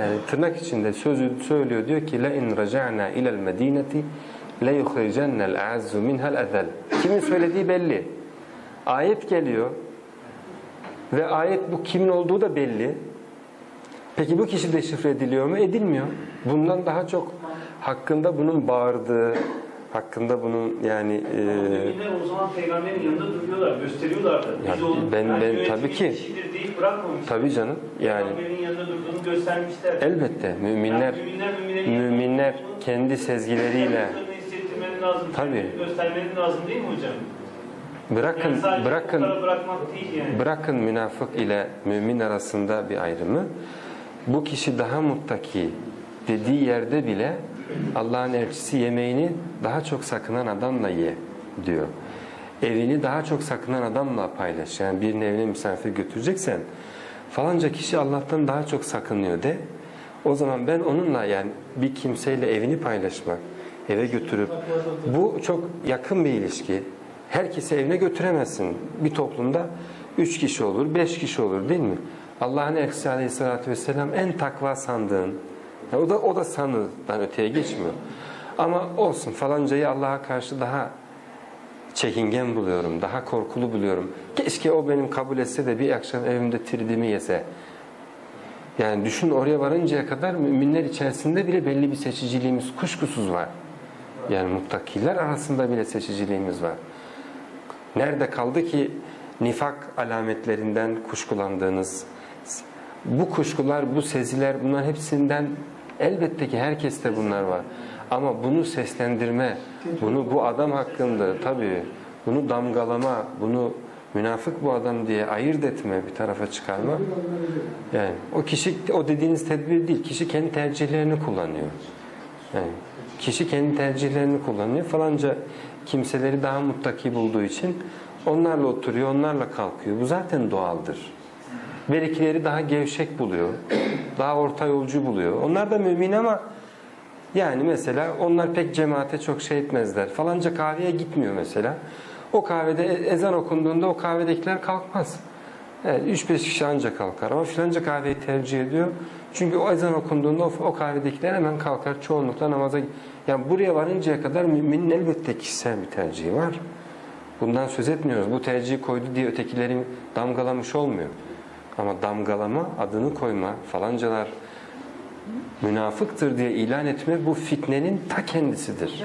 yani tırnak içinde sözü söylüyor diyor ki la in raca'na ila'l medineti la yukhrijanna'l a'azzu minha'l ezel. Kimin söylediği belli. Ayet geliyor ve ayet bu kimin olduğu da belli. Peki bu kişi deşifre ediliyor mu? Edilmiyor. Bundan daha çok hakkında bunun bağırdığı, hakkında bunun yani e, o zaman peygamberin yanında duruyorlar, gösteriyorlardı. Ya ben- ben tabii ki- bırakmamışlar. tabii canım yani elbette müminler Yani müminler, müminler kendi sezgileriyle lazım. Tabii. Göstermenin lazım değil mi hocam? bırakın Yani bırakın yani. Bırakın münafık ile mümin arasında bir ayrımı. Bu kişi daha muttaki dediği yerde bile Allah'ın elçisi yemeğini daha çok sakınan adamla ye diyor. Evini daha çok sakınan adamla paylaş. Yani birinin evine misafir götüreceksen falanca kişi Allah'tan daha çok sakınıyor de. O zaman ben onunla yani bir kimseyle evini paylaşmak, eve götürüp bu çok yakın bir ilişki. Herkesi evine götüremezsin. Bir toplumda üç kişi olur, beş kişi olur değil mi? Allah'ın elçisi aleyhissalatü vesselam en takva sandığın, ya o da o da sanıdan öteye geçmiyor. Ama olsun falancayı Allah'a karşı daha çekingen buluyorum, daha korkulu buluyorum. Keşke o benim kabul etse de bir akşam evimde tridimi yese. Yani düşün oraya varıncaya kadar müminler içerisinde bile belli bir seçiciliğimiz kuşkusuz var. Yani muttakiler arasında bile seçiciliğimiz var. Nerede kaldı ki nifak alametlerinden kuşkulandığınız, bu kuşkular, bu seziler bunların hepsinden elbette ki herkeste bunlar var. Ama bunu seslendirme, bunu bu adam hakkında tabii bunu damgalama, bunu münafık bu adam diye ayırt etme, bir tarafa çıkarma. Yani o kişi o dediğiniz tedbir değil. Kişi kendi tercihlerini kullanıyor. Yani kişi kendi tercihlerini kullanıyor. Falanca kimseleri daha muttaki bulduğu için onlarla oturuyor, onlarla kalkıyor. Bu zaten doğaldır. Birikileri daha gevşek buluyor. Daha orta yolcu buluyor. Onlar da mümin ama yani mesela onlar pek cemaate çok şey etmezler. Falanca kahveye gitmiyor mesela. O kahvede e- ezan okunduğunda o kahvedekiler kalkmaz. Evet, 3-5 kişi ancak kalkar ama filanca kahveyi tercih ediyor. Çünkü o ezan okunduğunda o, o kahvedekiler hemen kalkar çoğunlukla namaza. Yani buraya varıncaya kadar müminin elbette kişisel bir tercihi var. Bundan söz etmiyoruz. Bu tercihi koydu diye ötekilerin damgalamış olmuyor. Ama damgalama, adını koyma, falancalar münafıktır diye ilan etme bu fitnenin ta kendisidir.